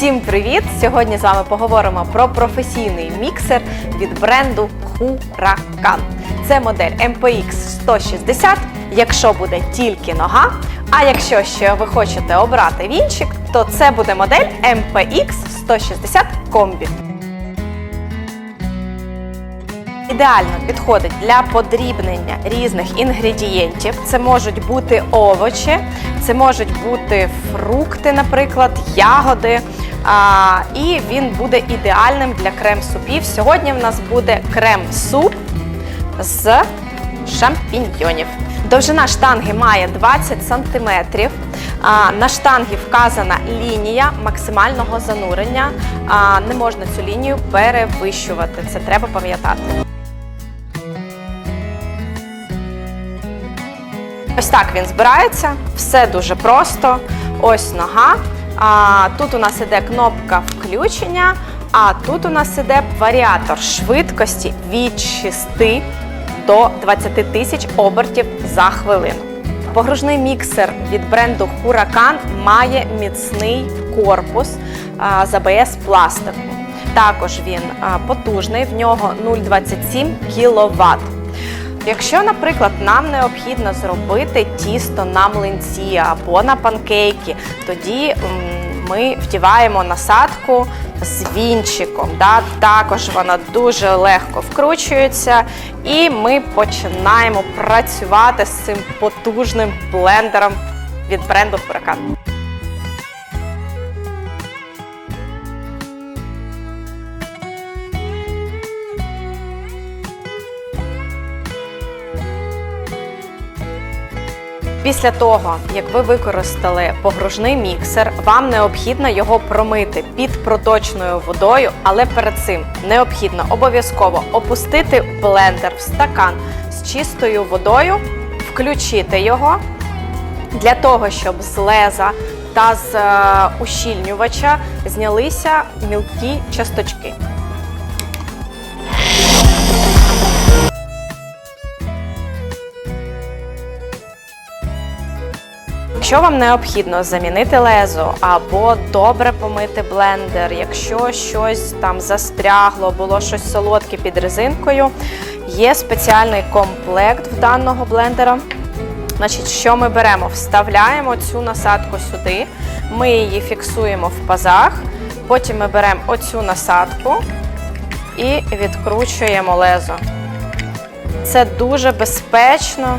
Всім привіт! Сьогодні з вами поговоримо про професійний міксер від бренду Huracan. Це модель MPX 160, якщо буде тільки нога. А якщо ще ви хочете обрати вінчик, то це буде модель MPX 160 Комбі. Ідеально підходить для подрібнення різних інгредієнтів. Це можуть бути овочі, це можуть бути фрукти, наприклад, ягоди. І він буде ідеальним для крем-супів. Сьогодні в нас буде крем-суп з шампіньйонів. Довжина штанги має 20 см. На штангі вказана лінія максимального занурення. Не можна цю лінію перевищувати. Це треба пам'ятати. Ось так він збирається, все дуже просто. Ось нога. А, тут у нас іде кнопка включення, а тут у нас іде варіатор швидкості від 6 до 20 тисяч обертів за хвилину. Погружний міксер від бренду Huracan має міцний корпус з АБС пластику. Також він потужний, в нього 0,27 кВт. Якщо, наприклад, нам необхідно зробити тісто на млинці або на панкейки, тоді ми вдіваємо насадку з вінчиком. Також вона дуже легко вкручується, і ми починаємо працювати з цим потужним блендером від бренду Huracan. Після того, як ви використали погружний міксер, вам необхідно його промити під проточною водою, але перед цим необхідно обов'язково опустити блендер в стакан з чистою водою, включити його для того, щоб з леза та з е, ущільнювача знялися мілкі часточки. Якщо вам необхідно замінити лезо або добре помити блендер, якщо щось там застрягло, було щось солодке під резинкою, є спеціальний комплект в даного блендера. Значить, що ми беремо? Вставляємо цю насадку сюди, ми її фіксуємо в пазах, потім ми беремо оцю насадку і відкручуємо лезо. Це дуже безпечно.